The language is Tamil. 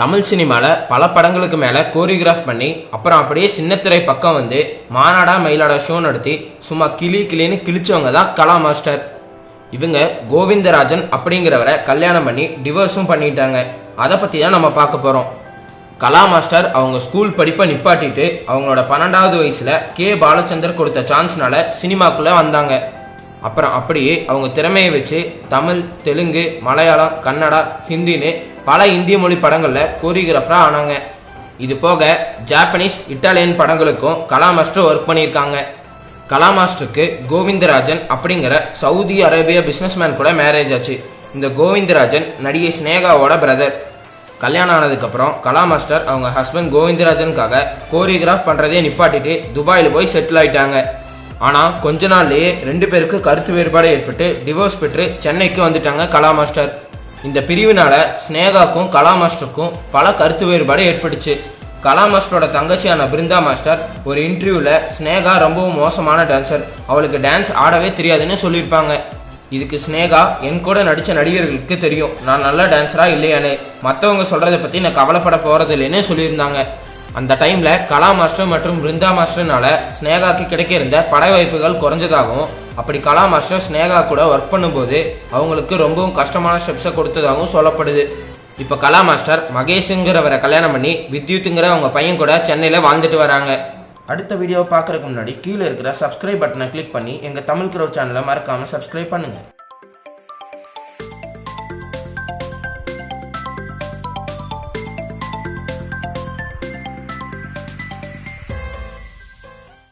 தமிழ் சினிமாவில் பல படங்களுக்கு மேலே கோரியோகிராஃப் பண்ணி அப்புறம் அப்படியே சின்னத்திரை பக்கம் வந்து மாநாடா மயிலாடா ஷோ நடத்தி சும்மா கிளி கிளின்னு கிழிச்சவங்க தான் கலா மாஸ்டர் இவங்க கோவிந்தராஜன் அப்படிங்கிறவரை கல்யாணம் பண்ணி டிவோர்ஸும் பண்ணிட்டாங்க. அதை பற்றி தான் நம்ம பார்க்க போகிறோம் கலா மாஸ்டர் அவங்க ஸ்கூல் படிப்பை நிப்பாட்டிட்டு அவங்களோட பன்னெண்டாவது வயசில் கே பாலச்சந்தர் கொடுத்த சான்ஸ்னால சினிமாக்குள்ளே வந்தாங்க. அப்புறம் அப்படியே அவங்க திறமையை வச்சு தமிழ் தெலுங்கு மலையாளம் கன்னடா ஹிந்தின்னு பல இந்திய மொழி படங்களில் கோரியோகிராஃபராக ஆனாங்க. இது போக ஜாப்பனீஸ் இட்டாலியன் படங்களுக்கும் கலா மாஸ்டர் ஒர்க் பண்ணியிருக்காங்க. கலா மாஸ்டருக்கு கோவிந்தராஜன் அப்படிங்கிற சவுதி அரேபிய பிஸ்னஸ்மேன் கூட மேரேஜ் ஆச்சு. இந்த கோவிந்தராஜன் நடிகை ஸ்னேகாவோட பிரதர் கல்யாணம் ஆனதுக்கப்புறம் கலா மாஸ்டர் அவங்க ஹஸ்பண்ட் கோவிந்தராஜனுக்காக கோரியோகிராஃப் பண்ணுறதே நிப்பாட்டிட்டு துபாயில் போய் செட்டில் ஆயிட்டாங்க. ஆனால் கொஞ்ச நாள்லேயே ரெண்டு பேருக்கு கருத்து வேறுபாடு ஏற்பட்டு டிவோர்ஸ் பெற்று சென்னைக்கு வந்துட்டாங்க கலா மாஸ்டர். இந்த பிரிவினால ஸ்னேகாக்கும் கலா மாஸ்டருக்கும் பல கருத்து வேறுபாடு ஏற்பட்டுச்சு. கலா மாஸ்டரோட தங்கச்சியான பிருந்தா மாஸ்டர் ஒரு இன்டர்வியூவில் ஸ்னேகா ரொம்பவும் மோசமான டான்சர் அவளுக்கு டான்ஸ் ஆடவே தெரியாதுன்னு சொல்லியிருப்பாங்க. இதுக்கு ஸ்னேகா என் கூட நடித்த நடிகர்களுக்கு தெரியும். நான் நல்ல டான்ஸராக இல்லையானே மற்றவங்க சொல்கிறத பற்றி நான் கவலைப்பட போகிறதில்லைன்னு சொல்லியிருந்தாங்க. அந்த டைமில் கலா மாஸ்டர் மற்றும் பிருந்தா மாஸ்டர்னால ஸ்னேகாக்கு கிடைக்க இருந்த பட வாய்ப்புகள் குறைஞ்சதாகவும் அப்படி கலா மாஸ்டர் ஸ்னேகா கூட ஒர்க் பண்ணும்போது அவங்களுக்கு ரொம்பவும் கஷ்டமான ஸ்டெப்ஸை கொடுத்ததாகவும் சொல்லப்படுது. இப்போ கலா மாஸ்டர் மகேஷுங்கிறவரை கல்யாணம் பண்ணி வித்யுத்துங்கிற அவங்க பையன் கூட சென்னையில் வாழ்ந்துட்டு வராங்க. அடுத்த வீடியோ பார்க்குறதுக்கு முன்னாடி கீழே இருக்கிற சப்ஸ்கிரைப் பட்டனை கிளிக் பண்ணி எங்கள் தமிழ் க்ரோ சேனலை மறக்காமல் சப்ஸ்கிரைப் பண்ணுங்கள்